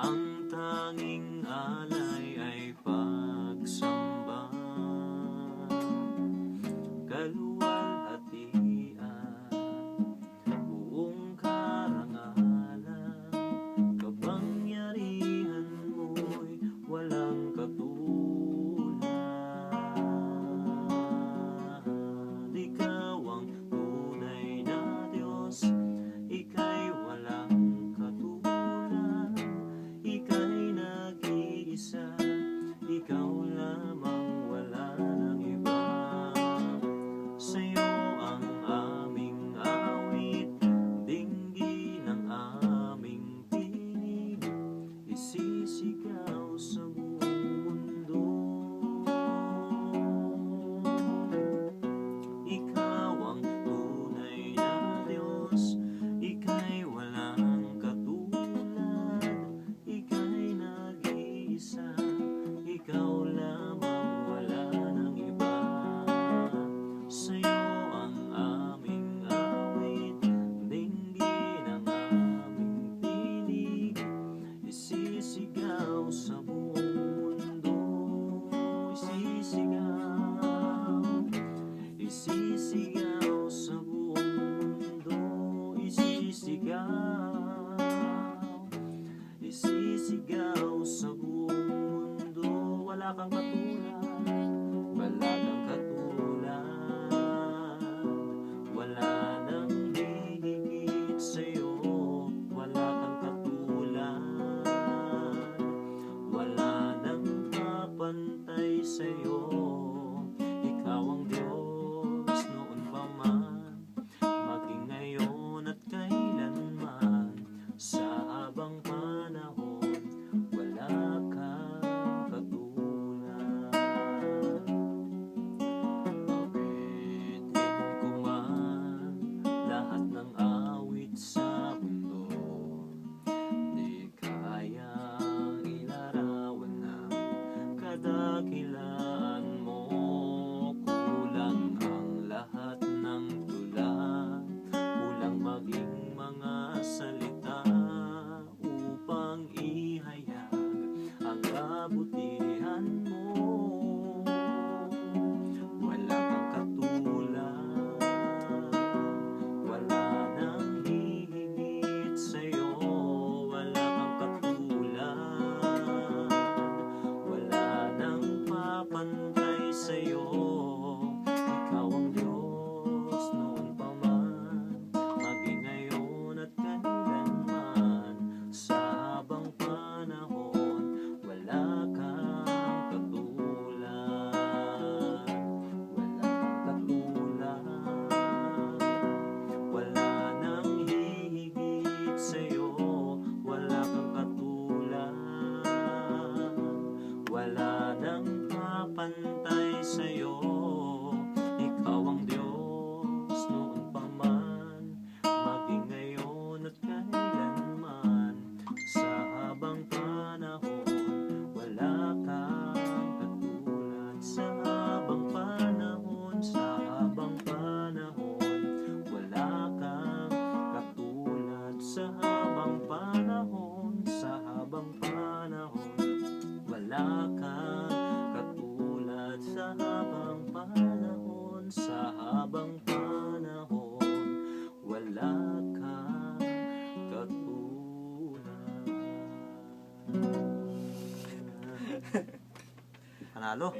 ang tanging alam. ikaw Isisigaw sa buong mundo. Wala kang katulad. Wala kang katulad. bantay sa'yo. Ikaw ang Diyos noon pa man Maging ngayon at kanilan man. Sa habang panahon Wala kang katulad. Wala kang katulad. Wala nang hihigit sa'yo. Wala kang katulad. Wala pantay sa'yo. Hello.